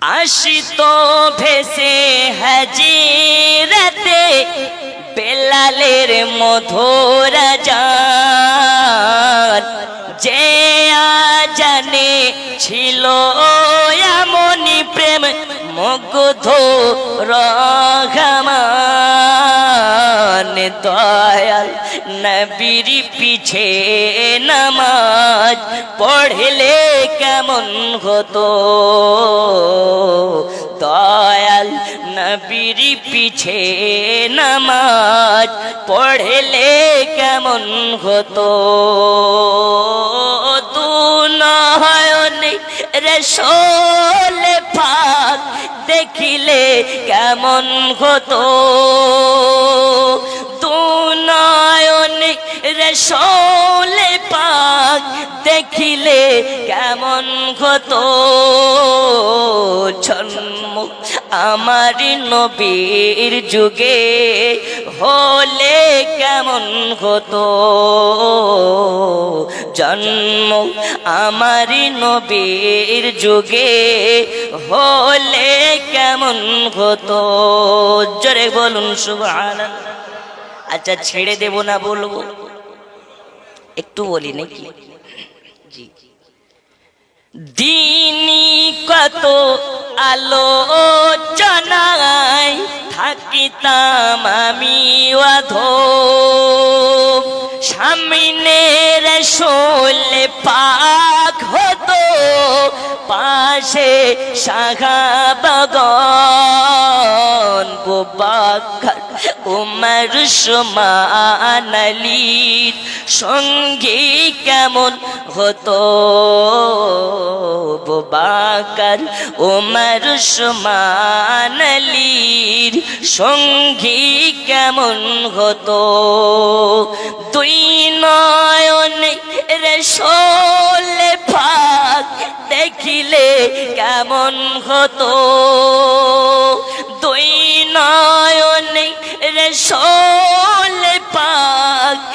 আসিত ভেসে হাজিরাতে বেলালের মধুর জান যে জানে ছিল এমনই প্রেম মুগ্ধ রহমান। দয়াল নবীর পিছে নামাজ পড়লে কেমন হতো? দয়াল নবীর পিছে নামাজ পড়লে কেমন হতো? তু নয়নে রসোল পাক দেখিলে কেমন হতো? দেখিলে কেমন হতো জন্ম আমার নবীর যুগে হলে কেমন হতো জন্ম আমার নবীর যুগে হলে কেমন হতো জোরে বলুন, সুবহানাল্লাহ। আচ্ছা ছেড়ে দেব না বলব? একটু বলি নাকি? দিনী কত আলোচনায় থাকিতাম আমি অধ। সামনের শোলে পাক হতো, পাশে সাহাবাগন বুবাকর উমর সুমান আলীর সঙ্গী কেমন হতো? বুবাকর উমর সুমান সঙ্গী কেমন হতো? দুই নয়নে রেশোলে ফাঁক দেখিলে কেমন হতো? দুই নয়নে পাক